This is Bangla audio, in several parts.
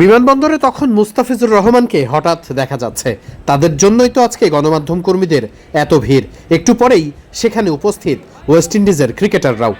বিমানবন্দরে তখন মুস্তাফিজুর রহমানকে হঠাৎ দেখা যাচ্ছে। তাদের জন্যই তো আজকে গণমাধ্যম কর্মীদের এত ভিড়। একটু পরেই সেখানে উপস্থিত ওয়েস্ট ইন্ডিজের ক্রিকেটাররাও।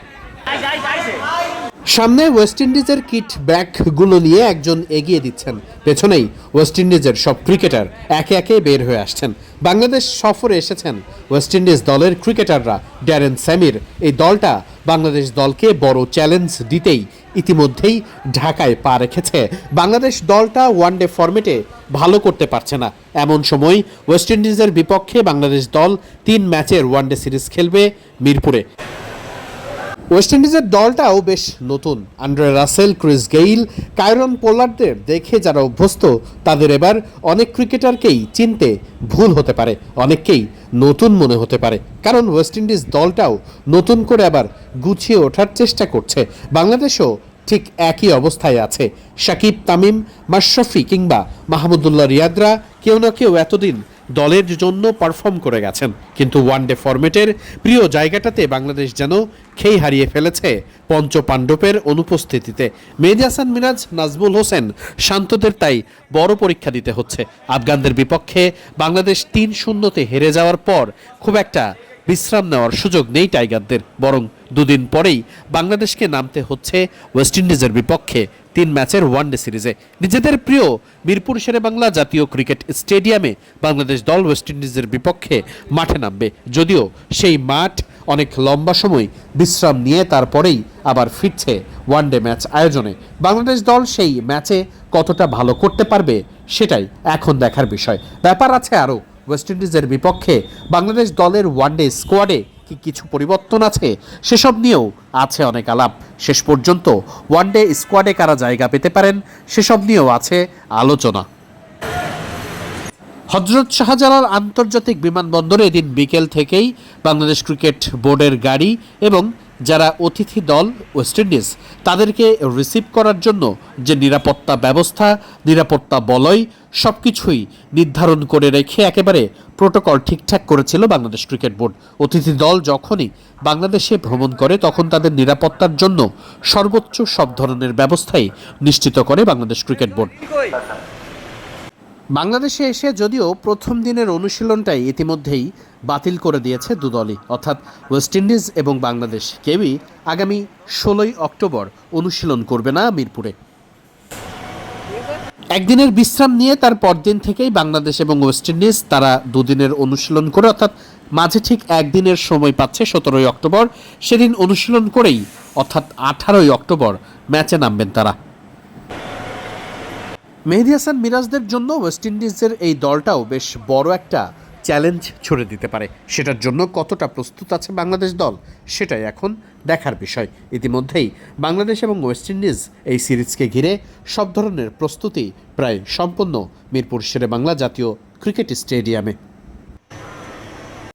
সামনে ওয়েস্ট ইন্ডিজের কিট ব্যাগগুলো নিয়ে একজন এগিয়ে দিচ্ছেন। পেছনেই ওয়েস্ট ইন্ডিজের সব ক্রিকেটার একে একে বের হয়ে আসছেন। বাংলাদেশ সফরে এসেছেন ওয়েস্ট ইন্ডিজ দলের ক্রিকেটাররা ড্যারেন স্যামির। এই দলটা বাংলাদেশ দলকে বড় চ্যালেঞ্জ দিতেই ইতিমধ্যেই ঢাকায় পা রেখেছে। বাংলাদেশ দলটা ওয়ানডে ফরম্যাটে ভালো করতে পারছে না। এমন সময় ওয়েস্ট ইন্ডিজের বিপক্ষে বাংলাদেশ দল তিন ম্যাচের ওয়ানডে সিরিজ খেলবে মিরপুরে। ওয়েস্ট ইন্ডিজের দলটাও বেশ নতুন। Andre Russell Chris Gayle Kieron পোলার্ডদের দেখে যারা অভ্যস্ত, তাদের এবার অনেক ক্রিকেটারকেই চিনতে ভুল হতে পারে, অনেককেই নতুন মনে হতে পারে। কারণ ওয়েস্ট ইন্ডিজ দলটাও নতুন করে আবার গুছিয়ে ওঠার চেষ্টা করছে। বাংলাদেশও ঠিক একই অবস্থায় আছে। শাকিব তামিম, মাশরাফি কিংবা মাহমুদুল্লাহ রিয়াদরা কেউ না কেউ এতদিন দলের জন্য পারফর্ম করে গেছেন। কিন্তু ওয়ানডে ফরম্যাটের প্রিয় জায়গাটাতে বাংলাদেশ যেন খেই হারিয়ে ফেলেছে পঞ্চ পাণ্ডবের অনুপস্থিতিতে। মেহেদি হাসান মিরাজ, নাজমুল হোসেন শান্তদের তাই বড় পরীক্ষা দিতে হচ্ছে। আফগানদের বিপক্ষে বাংলাদেশ তিন শূন্যতে হেরে যাওয়ার পর খুব একটা বিশ্রাম নেওয়ার সুযোগ নেই টাইগারদের। বরং দুদিন পরেই বাংলাদেশকে নামতে হচ্ছে ওয়েস্ট ইন্ডিজের বিপক্ষে তিন ম্যাচের ওয়ানডে সিরিজে। নিজেদের প্রিয় মিরপুর শেরে বাংলা জাতীয় ক্রিকেট স্টেডিয়ামে বাংলাদেশ দল ওয়েস্ট ইন্ডিজের বিপক্ষে মাঠে নামবে। যদিও সেই মাঠ অনেক লম্বা সময় বিশ্রাম নিয়ে তারপরেই আবার ফিরছে ওয়ানডে ম্যাচ আয়োজনে। বাংলাদেশ দল সেই ম্যাচে কতটা ভালো করতে পারবে সেটাই এখন দেখার বিষয়। ব্যাপার আছে আরও। ওয়েস্ট ইন্ডিজের বিপক্ষে বাংলাদেশ দলের ওয়ানডে স্কোয়াডে কি কিছু পরিবর্তন আছে? সেসব নিয়েও আছে অনেক আলাপ। শেষ পর্যন্ত ওয়ানডে স্কোয়াডে কারা জায়গা পেতে পারেন, সেসব নিয়েও আছে আলোচনা। হজরত শাহজালাল আন্তর্জাতিক বিমানবন্দরে এদিন বিকেল থেকেই বাংলাদেশ ক্রিকেট বোর্ডের গাড়ি এবং যারা অতিথি দল ওয়েস্ট ইন্ডিজ তাদেরকে রিসিভ করার জন্য যে নিরাপত্তা ব্যবস্থা, নিরাপত্তা বলয় সব কিছুই নির্ধারণ করে রেখে একেবারে প্রোটোকল ঠিকঠাক করেছিল বাংলাদেশ ক্রিকেট বোর্ড অতিথি দল যখনই বাংলাদেশে ভ্রমণ করে, তখন তাদের নিরাপত্তার জন্য সর্বোচ্চ সব ধরনের ব্যবস্থাই নিশ্চিত করে বাংলাদেশ ক্রিকেট বোর্ড বাংলাদেশে এসে যদিও প্রথম দিনের অনুশীলনটাই ইতিমধ্যেই বাতিল করে দিয়েছে দুদলই অর্থাৎ ওয়েস্ট ইন্ডিজ এবং বাংলাদেশ। কেউই আগামী ষোলোই অক্টোবর অনুশীলন করবে না মিরপুরে। একদিনের বিশ্রাম নিয়ে তার পরদিন থেকেই বাংলাদেশ এবং ওয়েস্ট ইন্ডিজ তারা দুদিনের অনুশীলন করে, অর্থাৎ মাঝে ঠিক একদিনের সময় পাচ্ছে সতেরোই অক্টোবর। সেদিন অনুশীলন করেই, অর্থাৎ আঠারোই অক্টোবর ম্যাচে নামবেন তারা। মেহেদি হাসান মিরাজদের জন্য ওয়েস্ট ইন্ডিজের এই দলটাও বেশ বড় একটা চ্যালেঞ্জ ছড়ে দিতে পারে। সেটার জন্য কতটা প্রস্তুত আছে বাংলাদেশ দল, সেটাই এখন দেখার বিষয়। ইতিমধ্যেই বাংলাদেশ এবং ওয়েস্ট ইন্ডিজ এই সিরিজকে ঘিরে সব ধরনের প্রস্তুতি প্রায় সম্পন্ন মিরপুর শেরে বাংলা জাতীয় ক্রিকেট স্টেডিয়ামে।